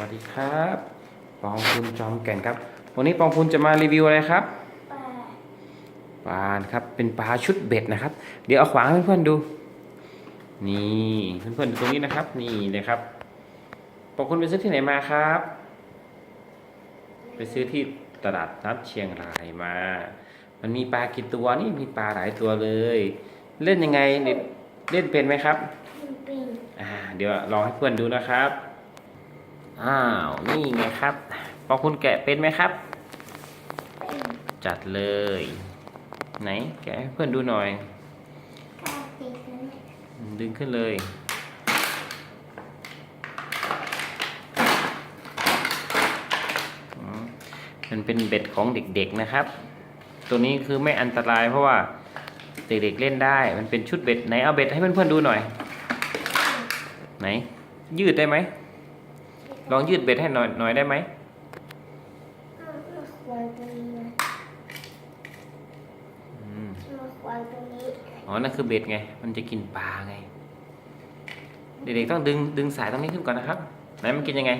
วัสดีครับ ปองคุณจอมแก่นครับ วันนี้ปองคุณจะมารีวิวอะไรครับปลาปลานะครับ เป็นปลาชุดเบ็ดนะครับ เดี๋ยวเอาขวางให้เพื่อนๆดู นี่เพื่อนๆดูตรงนี้นะครับ นี่เลยครับ ปองคุณไปซื้อที่ไหนมาครับ ไปซื้อที่ตลาดนัดเชียงรายมา มันมีปลากี่ตัวนี่มีปลาหลายตัวเลย เล่นยังไงเล่นเล่นเป็นไหมครับปิงปิงอ่า เดี๋ยวลองให้เพื่อนดูนะครับ อ้าว นี่ไงครับพอคุณแกะเป็นไหมครับ จัดเลย ไหน แกะให้เพื่อนดูหน่อย ดึงขึ้นเลย มันเป็นเบ็ดของเด็กๆนะครับ ตัวนี้คือไม่อันตรายเพราะว่าเด็กๆเล่นได้ มันเป็นชุดเบ็ดไหนเอาเบ็ดให้เพื่อนๆดูหน่อย ไหน ยืดได้ไหม ลองยืดเบ็ดให้หน่อยหน่อยได้ไหมเอามาขวางตรงนี้นะอืมมาขวางตรงนี้อ๋อ นั่นคือเบ็ดไง มันจะกินปลาไง เด็กๆต้องดึงดึงสายตรงนี้ขึ้นก่อนนะครับ ไหนมันกินยังไง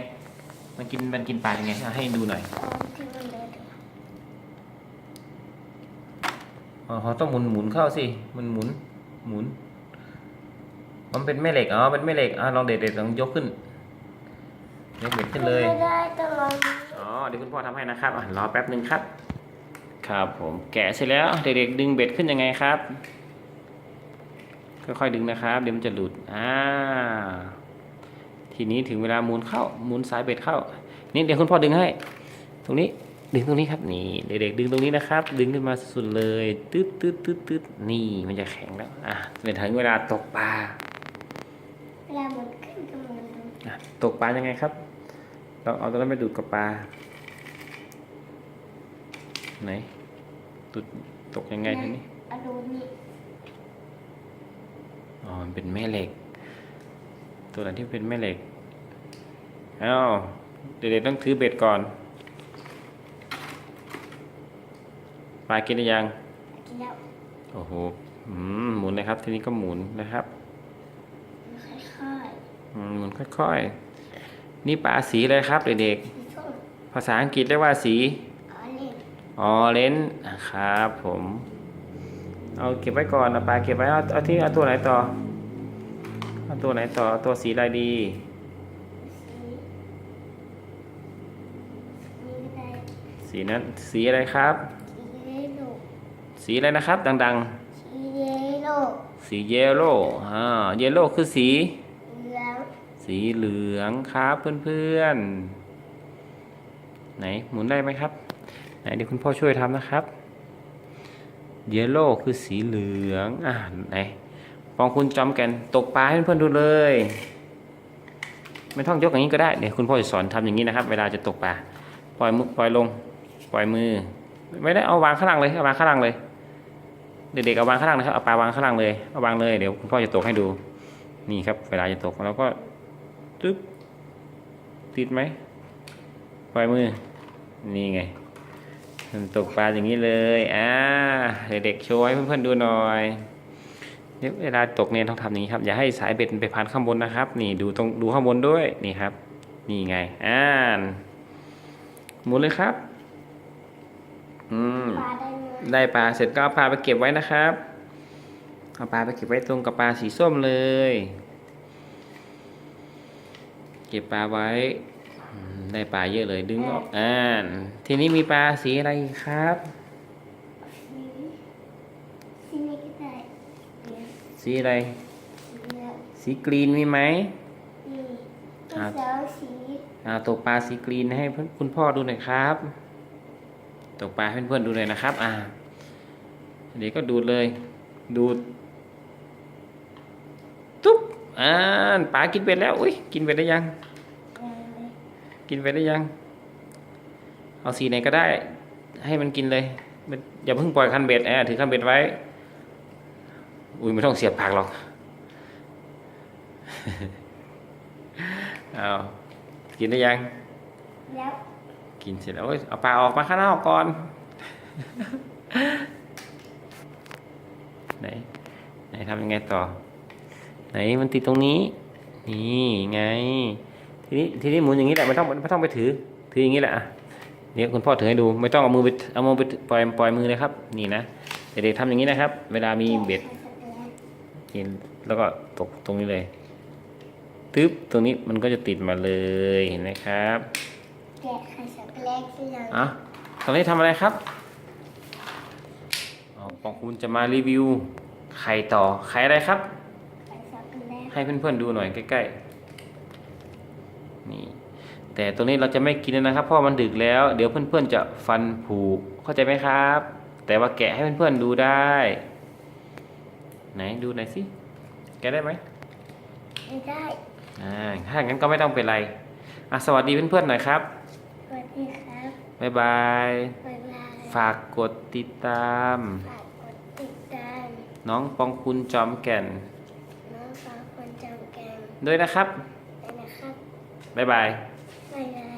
มันกินมันกินปลายังไงอะให้ดูหน่อย ตอนที่มันเดินอ๋อเขาต้องหมุนหมุนเข้าสิ มันหมุนหมุน มันเป็นแม่เหล็ก อ๋อเป็นแม่เหล็ก อะลองเด็ดๆลองยกขึ้น ยกเบ็ดขึ้นเลย ไม่ได้ต้องลองนี้อ๋อ เดี๋ยวคุณพ่อทำให้นะครับอะรอแป๊บหนึ่งครับ ครับผม แกะเสร็จแล้ว เด็กๆดึงเบ็ดขึ้นยังไงครับ ค่อยๆดึงนะครับ เดี๋ยวมันจะหลุด อ่า ทีนี้ถึงเวลาหมุนเข้าหมุนสายเบ็ดเข้า นี่เดี๋ยวคุณพ่อดึงให้ ตรงนี้ ดึงตรงนี้ครับ นี่เด็กๆดึงตรงนี้นะครับ ดึงขึ้นมาสุดๆเลย ตึ๊ดตึ๊ดตึ๊ดตึ๊ดนี่ มันจะแข็งแล้ว อะเป็นถึงเวลาตกปลาเวลาหมุนขึ้นก็หมุนลงอะตกปลายังไงครับ เราเอาตัวนั้นไปดูดกับปลา ไหนตุดตกยังไงทีนี้เอาดูนี่ อ๋อมันเป็นแม่เหล็ก ตัวไหนที่เป็นแม่เหล็ก อ้าว เด็กๆต้องถือเบ็ดก่อน ปลากินหรือยัง กินแล้ว โอ้โหอืมหมุนเลยครับ ทีนี้ก็หมุนนะครับ ค่อยอืมหมุนค่อยๆ นี่ปลาสีอะไรครับเด็กๆสีส้มๆภาษาอังกฤษเรียกว่าสีอ๋อนี่ออเรนจ์ครับผม เอาเก็บไว้ก่อนนะปลาเก็บไว้เอาเอาที่เอาตัวไหนต่อ เอาตัวไหนต่อ ตัวสีอะไรดีสีนี่ก็ได้สีนั้นสีอะไรครับ สีเยลโล่สีอะไรนะครับ ดังสีเยลโล่ๆสีเยลโล่อ่าเยลโล่คือสีเหลือง สีเหลืองครับเพื่อนๆ ไหนหมุนได้ไหมครับ ไหนเดี๋ยวคุณพ่อช่วยทำนะครับเยลโล่คือสีเหลืองอ่าไหนปองคุณจอมแก่นตกปลาให้เพื่อนๆดูเลย ไม่ต้องยกอย่างนี้ก็ได้เดี๋ยวคุณพ่อจะสอนทำอย่างนี้นะครับ เวลาจะตกปลาปล่อยมือปล่อยลง ปล่อยมือ ไม่ได้เอาวางข้างล่างเลยเอาวางข้างล่างเลย เด็กๆเอาวางข้างล่างนะครับเอาปลาวางข้างล่างเลยเอาวางเลยเดี๋ยวคุณพ่อจะตกให้ดูนี่ครับ เวลาจะตกแล้วก็ ตึ๊บติดไหมปล่อยมือ นี่ไงมันตกปลาอย่างนี้เลยอ่าเด็กๆโชว์ให้เพื่อนๆดูหน่อยเนี่ยเวลาตกเนี่ยต้องทำอย่างนี้ครับ อย่าให้สายเบ็ดมันไปพันข้างบนนะครับ นี่ดูตรงดูข้างบนด้วยนี่ครับ นี่ไงอ่านหมุนเลยครับอืมปลาได้เนื้อได้ปลาเสร็จก็เอาปลาไปเก็บไว้นะครับเอาปลาไปเก็บไว้ตรงกับปลาสีส้มเลย เก็บปลาไว้อืมได้ปลาเยอะเลยดึงออกอ่านทีนี้มีปลาสีอะไรอีกครับ สีสีนี้ก็ได้เหลืองสีอะไรเหลืองสีกรีนมีไหมนี่อ่าเขียวสีอ่าตกปลาสีกรีนให้เพื่อนคุณพ่อดูหน่อยครับ ตกปลาให้เพื่อนๆดูหน่อยนะครับ อ่าเดี๋ยวก็ดูดเลย ดูดตุ๊บ อ่านปลากินเป็ดแล้ว อุ้ยกินเป็ดได้ยังแดงเลยกินไปได้ยัง เอาสีไหนก็ได้ ให้มันกินเลยมันอย่าเพิ่งปล่อยคันเบ็ดแอบถือคันเบ็ดไว้ อุ้ยไม่ต้องเสียบปากหรอกเอากินได้ยังแล้วกินเสร็จแล้วโอ้ยเอาปลาออกมาข้างนอกก่อน ไหน ไหนทำยังไงต่อ ไหนมันติดตรงนี้ นี่ไง ทีนี้ทีนี้หมุนอย่างนี้แหละไม่ต้องไม่ต้องไปถือ ถืออย่างนี้แหละอะเดี๋ยวคุณพ่อถือให้ดูไม่ต้องเอามือไปเอามือไปปล่อยปล่อยมือเลยครับ นี่นะเด็กๆทำอย่างนี้นะครับ เวลามีเบ็ดแกะไข่ช็อกโกแลตกินแล้วก็ตกตรงนี้เลยตึ๊บตรงนี้มันก็จะติดมาเลยเห็นไหมครับแกะไข่ช็อกโกแลตที่เราอะตอนนี้ทำอะไรครับอ๋อปองคุณจะมารีวิวไข่ต่อไข่อะไรครับ ไข่ช็อกโกแลต ให้เพื่อนๆดูหน่อยใกล้ๆนี่แต่ตัวนี้เราจะไม่กินนะครับเพราะมันดึกแล้ว เดี๋ยวเพื่อนๆจะฟันผุเข้าใจไหมครับ แต่ว่าแกะให้เพื่อนๆดูได้ ไหนดูหน่อยสิแกะได้ไหมไม่ได้อ่าถ้างั้นก็ไม่ต้องเป็นไรอะสวัสดีเพื่อนๆหน่อยครับสวัสดีครับบ๊ายบายบ๊ายบายฝากกดติดตาม ฝากกดติดตาม น้องปองคุณจอมแก่นน้องฟ้าคนจำแกง ด้วยนะครับ ด้วยนะครับ บ๊ายบายบ๊ายบาย